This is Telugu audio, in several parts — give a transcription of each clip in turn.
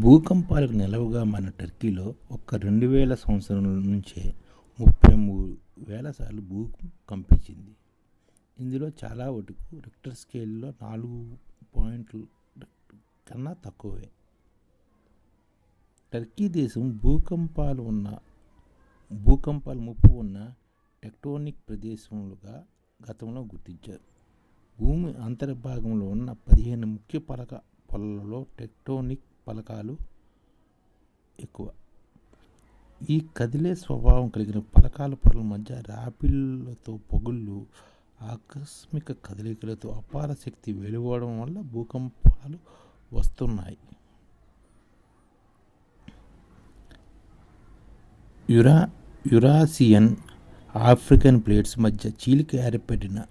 భూకంపాలకు నిలవుగా మన టర్కీలో ఒక్క రెండు వేల సంవత్సరం నుంచే ముప్పై మూడు వేల సార్లు భూకంపించింది ఇందులో చాలా వటుకు రిక్టర్ స్కేల్లో నాలుగు పాయింట్లు కన్నా తక్కువే. టర్కీ దేశం భూకంపాలు ఉన్న భూకంపాలు ముప్పు ఉన్న టెక్టోనిక్ ప్రదేశములుగా గతంలో గుర్తించారు. భూమి అంతర్భాగంలో ఉన్న పదిహేను ముఖ్య పలక పొలలలో టెక్టోనిక్ పలకాలు ఎక్కువ. ఈ కదిలే స్వభావం కలిగిన పలకాల పొరల మధ్య రాపిళ్ళతో పొగుళ్ళు ఆకస్మిక కదలికలతో అపార శక్తి వెలువడడం వల్ల భూకంపాలు వస్తున్నాయి. యురా యురాసియన్ ఆఫ్రికన్ ప్లేట్స్ మధ్య చీలిక ఏర్పడిన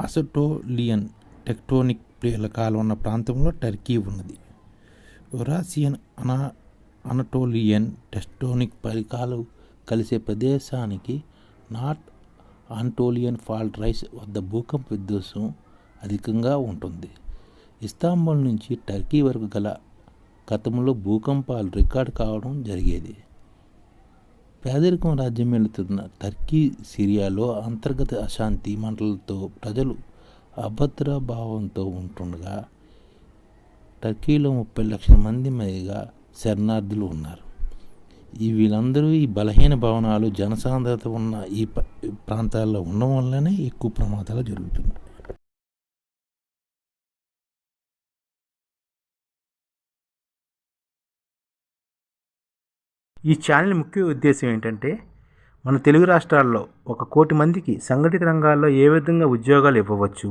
అసటోలియన్ టెక్టోనిక్ ప్లేలకాలు ఉన్న ప్రాంతంలో టర్కీ ఉన్నది. యురాసియన్ అనా అనటోలియన్ టెక్టోనిక్ పరికాలు కలిసే ప్రదేశానికి నార్త్ ఆంటోలియన్ ఫాల్ట్ రైస్ వద్ద భూకంప విధ్వంసం అధికంగా ఉంటుంది. ఇస్తాంబుల్ నుంచి టర్కీ వరకు గల గతంలో భూకంపాలు రికార్డు కావడం జరిగేది. పేదరికం రాజ్యం వెళుతున్న టర్కీ సిరియాలో అంతర్గత అశాంతి మంటలతో ప్రజలు అభద్ర భావంతో ఉంటుండగా టర్కీలో ముప్పై లక్షల మంది పైగా శరణార్థులు ఉన్నారు. ఈ వీళ్ళందరూ ఈ బలహీన భవనాలు జనసాంద్రత ఉన్న ఈ ప- ప్రాంతాల్లో ఉండడం వల్లనే ఎక్కువ ప్రమాదాలు జరుగుతున్నాయి. ఈ ఛానల్ ముఖ్య ఉద్దేశం ఏంటంటే మన తెలుగు రాష్ట్రాల్లో ఒక కోటి మందికి సంఘటిత రంగాల్లో ఏ విధంగా ఉద్యోగాలు ఇవ్వవచ్చు